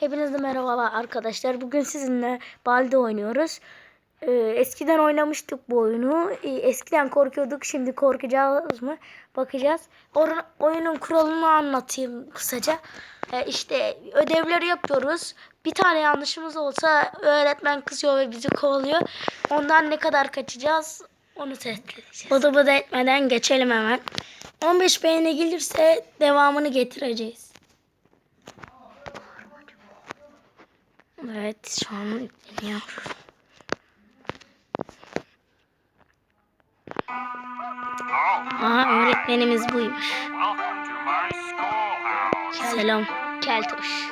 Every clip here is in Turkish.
Hepinize merhabalar arkadaşlar. Bugün sizinle Balde oynuyoruz. Ee, eskiden oynamıştık bu oyunu. Ee, eskiden korkuyorduk. Şimdi korkacağız mı? Bakacağız. Or- oyunun kuralını anlatayım kısaca. Ee, işte ödevleri yapıyoruz. Bir tane yanlışımız olsa öğretmen kızıyor ve bizi kovalıyor. Ondan ne kadar kaçacağız onu test edeceğiz. Bıdı bıdı etmeden geçelim hemen. 15 beğeni gelirse devamını getireceğiz. Evet şu an yükleniyor. Aha öğretmenimiz buymuş. Selam Keltoş.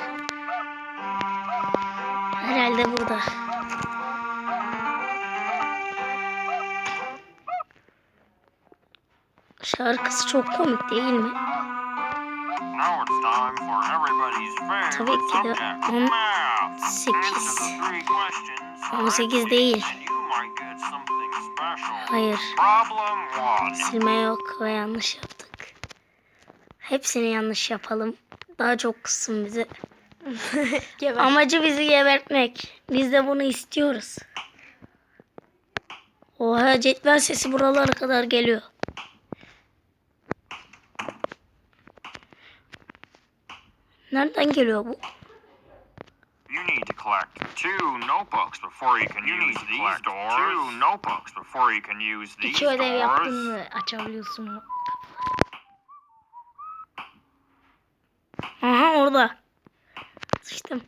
Herhalde burada. Şarkısı çok komik değil mi? Tabii ki de subject, on- math. sekiz. Answer the three questions 18 correctly, değil. Hayır. Silme yok ve yanlış yaptık. Hepsini yanlış yapalım. Daha çok kızsın bizi. Amacı bizi gebertmek. Biz de bunu istiyoruz. Oha cetvel sesi buralara kadar geliyor. Nereden geliyor bu? You need to collect two notebooks before you can use these doors. Two notebooks before you can use these İki ödev yaptın mı açabiliyorsun o Aha orada. Sıçtım.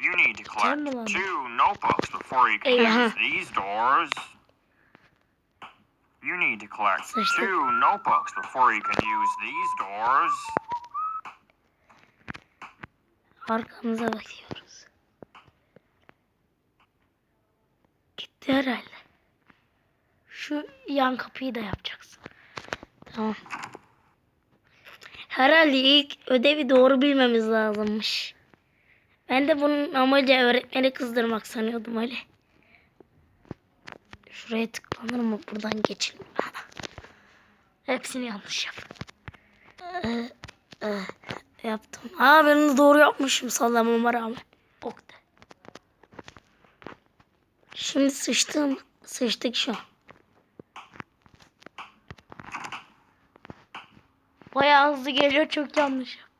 You need to collect two notebooks before you can Eyvah. use these doors. You need to collect two notebooks before you can use these doors. Arkamıza bakıyoruz. Gitti herhalde. Şu yan kapıyı da yapacaksın. Tamam. Herhalde ilk ödevi doğru bilmemiz lazımmış. Ben de bunun amacı öğretmeni kızdırmak sanıyordum öyle. Şuraya tıklanır mı? Buradan geçin. Hepsini yanlış yap. Ee, e, yaptım. Aa ben onu doğru yapmışım sallamama rağmen. Ok de. Şimdi sıçtım. Sıçtık şu an. Bayağı hızlı geliyor çok yanlış yaptım.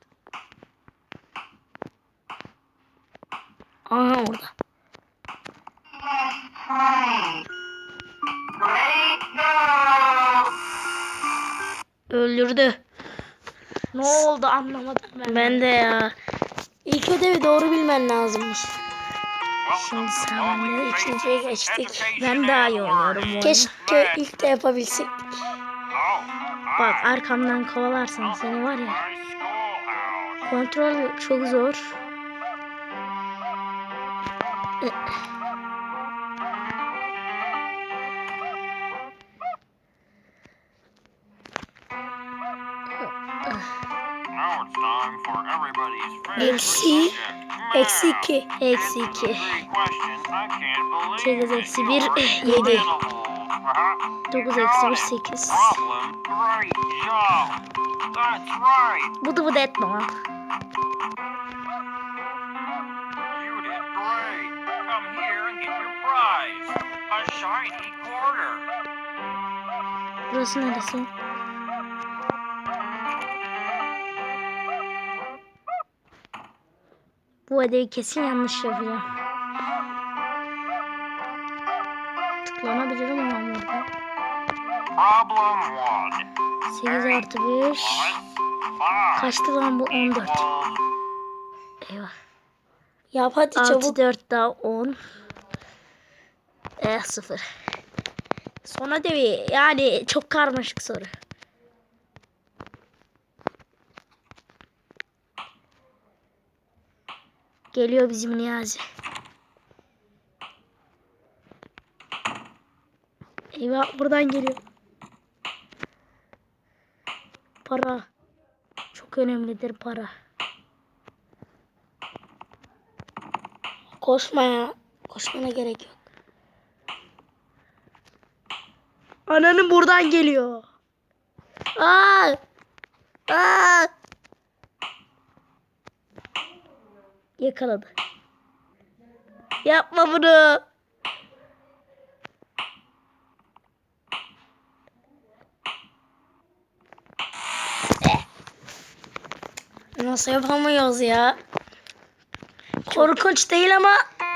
Aha orada. Öldürdü. Ne oldu anlamadım ben. De ya. İlk ödevi doğru bilmen lazımmış. Şimdi sağlamlığı ikinciye geçtik. Ben daha iyi oynuyorum. Keşke ilk de yapabilsek. Bak arkamdan kovalarsan seni var ya. Kontrol çok zor. Eksi, eksi math. 2, eksi 2. Three questions. I can't believe 8 it. eksi 1, You're 7. incredible. Uh-huh. 9 You eksi 1, got it. 8. Problem. Great job. That's right. Bıdı bıdı etme lan. You did Bu ödevi kesin yanlış yapacağım. Tıklanabilirim ama burada. Problem one. 8 artı 5. Five. Kaçtı lan bu 14. equals Eyvah. Yap hadi çabuk. 6 4 daha 10. Eh 0. Son ödevi yani çok karmaşık soru. Geliyor bizim Niyazi. Eyvah buradan geliyor. Para. Çok önemlidir para. Koşma ya. Koşmana gerek yok. Ananın buradan geliyor. Aa! Aa! Yakaladı. Yapma bunu. Nasıl yapamıyoruz ya? Korkunç değil ama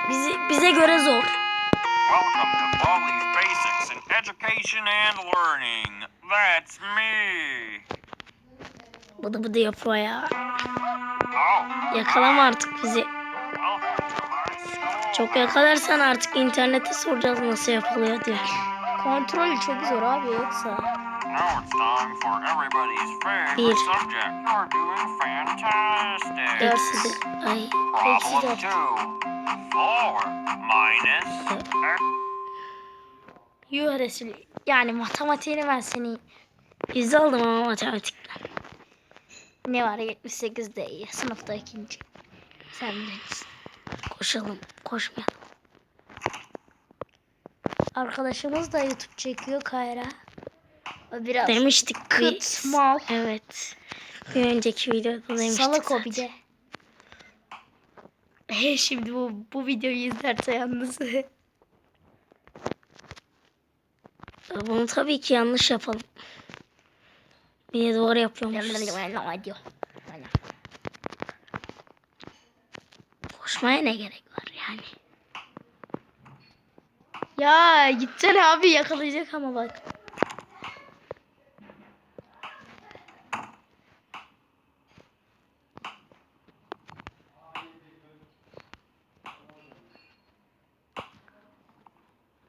bizi, bize göre zor. Welcome to Basics in Education and Learning. That's me. Bıdı bıdı yapıyor ya. Yakalama artık bizi. Çok yakalarsan artık internete soracağız nasıl yapılıyor diye. Kontrol çok zor abi yoksa. Bir. Eksi ay, eksi. Yuh. Yani matematiğini ben seni yüzde aldım ama matematikten. Ne var 78 de iyi. Sınıfta ikinci. Sen bilirsin. Koşalım. Koşmayalım. Arkadaşımız da YouTube çekiyor Kayra. O Biraz Demiştik kıt, mal. Evet. Bir önceki videoda demiştik. Salak o bir de. He, Şimdi bu, bu videoyu izlerse yalnız. Bunu tabii ki yanlış yapalım. Bir de doğru yapıyormuşuz. Koşmaya ne gerek var yani? ya gitsene abi yakalayacak ama bak.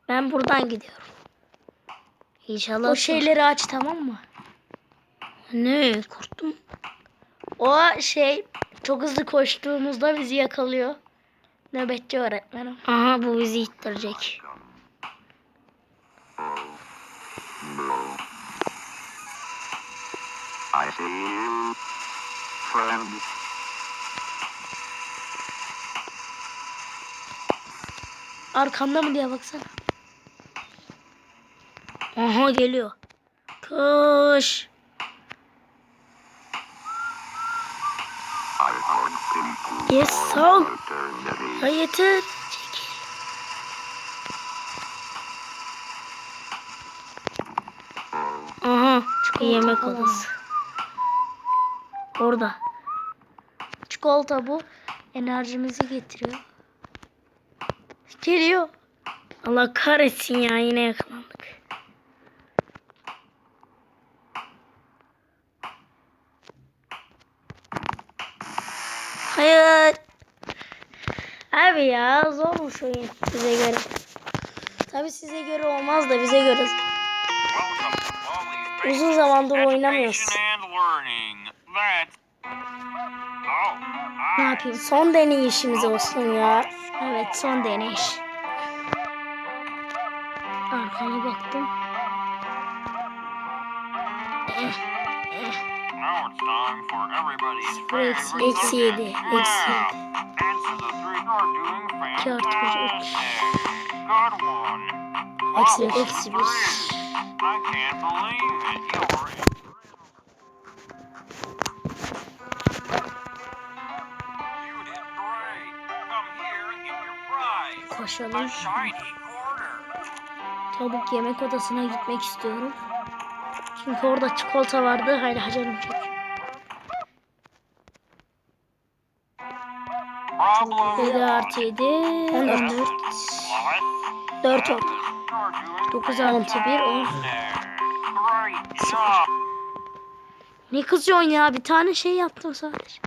Ben buradan gidiyorum. İnşallah O şeyleri aç tamam mı? Ne korktum. O şey çok hızlı koştuğumuzda bizi yakalıyor. Nöbetçi öğretmenim. Aha bu bizi ittirecek. I see you, friend. Arkamda mı diye baksana. Aha geliyor. Koş. Yes. Ha yeter. Çekil. Aha yemek falan. odası. Orada. Çikolata bu. Enerjimizi getiriyor. Geliyor. Allah kahretsin ya yine yakalandık. Hayır. Abi ya zormuş oyun bize göre. Tabi size göre olmaz da bize göre. Uzun zamandır oynamıyoruz. Oh, Ne I yapayım? Son deneyişimiz olsun ya. Evet son deneyiş. Arkama baktım. Now Sıfır eksi- yedi, eksi İki artı bir, üç. Eksi bir, eksi bir. Koşalım. Çabuk yemek odasına gitmek istiyorum. Çünkü orada çikolata vardı. Haydi hacanım çek. Problem 7 one. artı 7. 14. Lois, 4 oldu. 9 artı 1 10. Great job. Ne kızıyorsun ya? Bir tane şey yaptım sadece.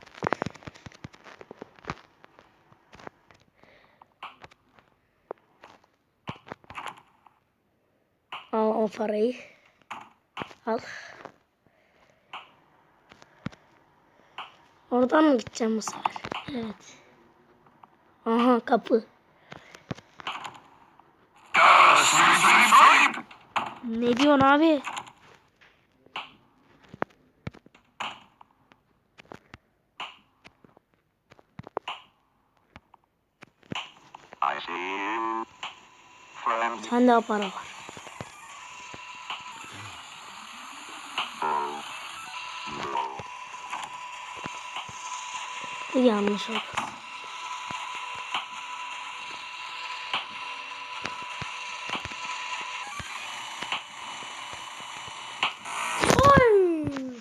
Al o parayı. Al. Oradan mı gideceğim bu sefer? Evet. Aha kapı. Ne diyorsun abi? I see you, friend. Sende o para var. yanlış olmasın.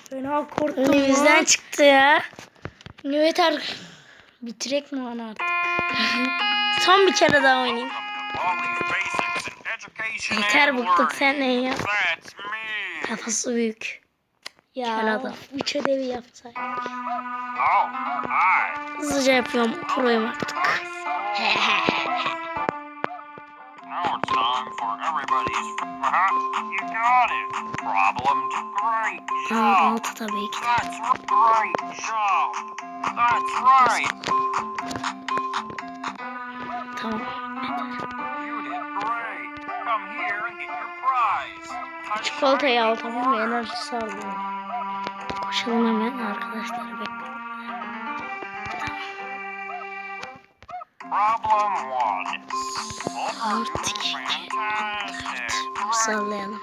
Fena korktum. Hani Önümüzden ya. çıktı ya. Evet artık. Bitirek mi lan artık? Son bir kere daha oynayayım. Yeter bıktık sen ne ya. Kafası büyük. Ya Kel adam. üç ödevi yapsaydı. Oh. Hızlıca yapıyorum. Proyum artık. Uh-huh. Aa, altı tabii ki. Tamam. Çikolatayı al tamam mı? Enerji sağlıyor. Koşalım hemen arkadaşlar bekle. Artık. Sallayalım.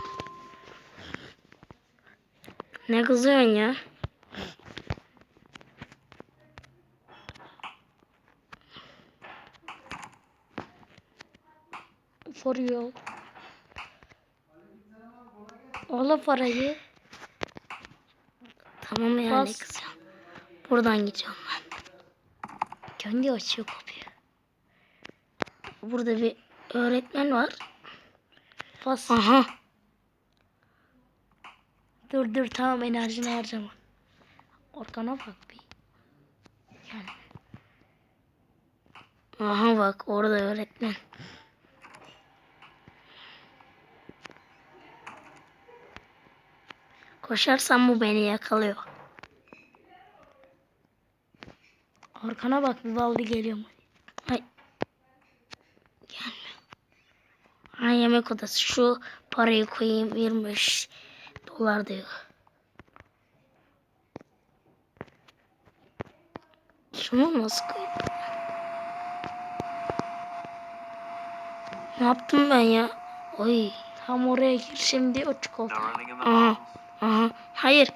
Ne kızıyorsun ya? For you. Ola parayı. Tamam yani Bas. kızıyorum. Buradan gidiyorum ben. Kendi açıyor kapıyı. Burada bir öğretmen var. Bas. Aha. Dur dur tamam enerjini harcama. Orkana bak bir. Yani Aha bak orada öğretmen. Koşarsam bu beni yakalıyor. Arkana bak bir baldi geliyor mu? Ay. Gelme. Ha yemek odası. Şu parayı koyayım 25 dolar diyor. Şunu nasıl koyayım? Ne yaptım ben ya? Oy. Tam oraya gir şimdi o çikolata. Aha. Aha. Hayır.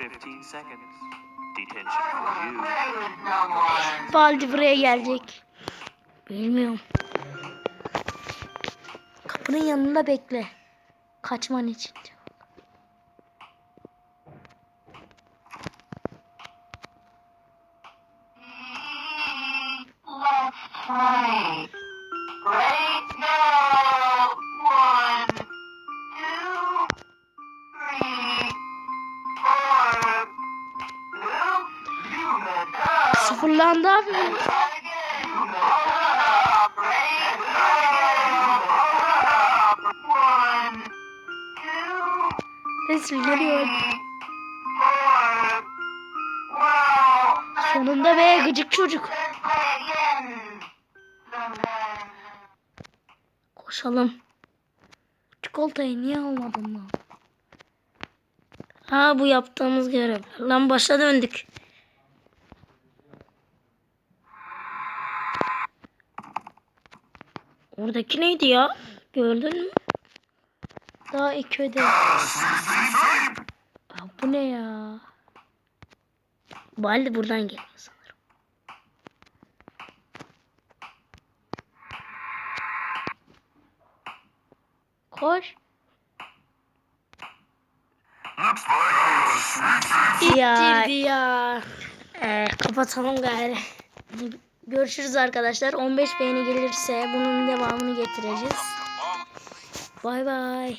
15 seconds. Baldi buraya gelecek. Bilmiyorum. Kapının yanında bekle. Kaçman için. One, two, Resim geliyor. Sonunda be gıcık çocuk. Koşalım. Çikolatayı niye almadın lan? Ha bu yaptığımız görev. Lan başa döndük. Oradaki neydi ya? Gördün mü? Daha iki ödev. Ya bu ne ya? Baldi buradan geliyor sanırım. Koş. Ya. İttirdi ya. Ee, kapatalım gari. Görüşürüz arkadaşlar. 15 beğeni gelirse bunun devamını getireceğiz. Bay bay.